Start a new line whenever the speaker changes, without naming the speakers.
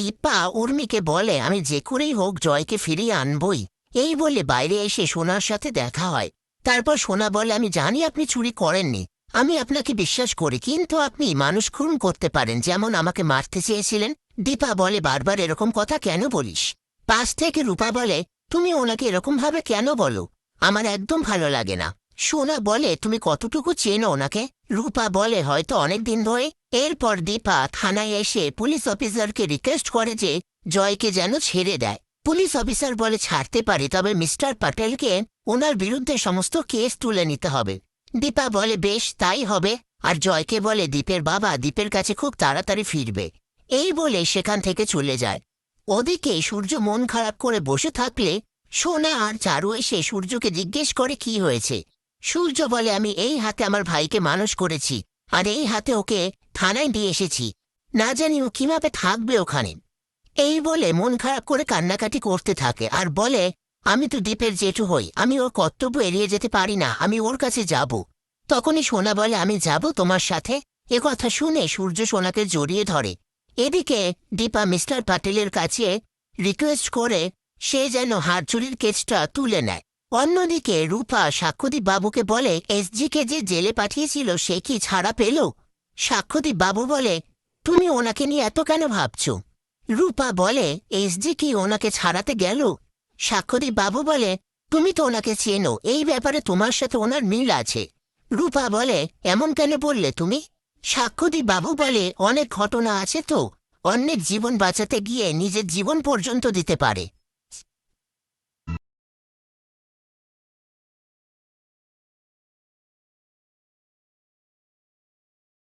দীপা উর্মিকে বলে, আমি যে করেই হোক জয়কে ফিরিয়ে আনবই। এই বলে বাইরে এসে সোনার সাথে দেখা হয়। তারপর সোনা বলে, আমি জানি আপনি চুরি করেননি। আমি আপনাকে বিশ্বাস করি, কিন্তু আপনি মানুষ খুন করতে পারেন, যেমন আমাকে মারতে চেয়েছিলেন। দীপা বলে, বারবার এরকম কথা কেন বলিস? পাশ থেকে রূপা বলে, তুমি ওনাকে এরকম ভাবে কেন বলো? আমার একদম ভালো লাগে না। সোনা বলে, তুমি কতটুকু চেনো ওনাকে? রূপা বলে, হয়তো অনেক দিন ধরে এরপর দীপা থানায় এসে পুলিশ অফিসারকে রিকোয়েস্ট করে যে জয়কে যেন ছেড়ে দেয়। পুলিশ অফিসার বলে ছাড়তে পারে, তবে মিস্টার প্যাটেলকে ওনার বিরুদ্ধে সমস্ত কেস তুলে নিতে হবে। দীপা বলে, বেশ, তাই হবে। আর জয়কে বলে, দীপের বাবা দীপের কাছে খুব তাড়াতাড়ি ফিরবে। এই বলে সেখান থেকে চলে যায়। ওদিকে সূর্য মন খারাপ করে বসে থাকলে সোনা আর চারু এসে সূর্যকে জিজ্ঞেস করে, কি হয়েছে? সূর্য বলে, আমি এই হাতে আমার ভাইকে মানুষ করেছি। আর এই হাতে ওকে থানায় দিয়ে এসেছি। না জানি ও কীভাবে থাকবে ওখানে। এই বলে মন খারাপ করে কান্নাকাটি করতে থাকে আর বলে, আমি তো দ্বীপের জেঠু হই, আমি ওর কর্তব্য এড়িয়ে যেতে পারি না, আমি ওর কাছে যাব। তখনই সোনা বলে, আমি যাব তোমার সাথে? এ কথা শুনে সূর্য সোনাকে জড়িয়ে ধরে। এদিকে দীপা মিস্টার প্যাটেলের কাছে রিকোয়েস্ট করে, সে যেন হাত চুরির কেসটা তুলে নেয়। অন্যদিকে রূপা সাক্ষ্যদীপ বাবুকে বলে, এসজিকে যে জেলে পাঠিয়েছিল সে কি ছাড়া পেল? সাক্ষ্যদীপ বাবু বলে, তুমি ওনাকে নিয়ে এত কেন ভাবছ? রূপা বলে, এসজি কি ওনাকে ছাড়াতে গেল? সাক্ষ্যদীপ বাবু বলে, তুমি তো ওনাকে চেনো, এই ব্যাপারে তোমার সাথে ওনার মিল আছে। রূপা বলে, এমন কেন বললে তুমি? সাক্ষ্যদীপ বাবু বলে, অনেক ঘটনা আছে তো, অন্যের জীবন বাঁচাতে গিয়ে নিজের জীবন পর্যন্ত দিতে পারে।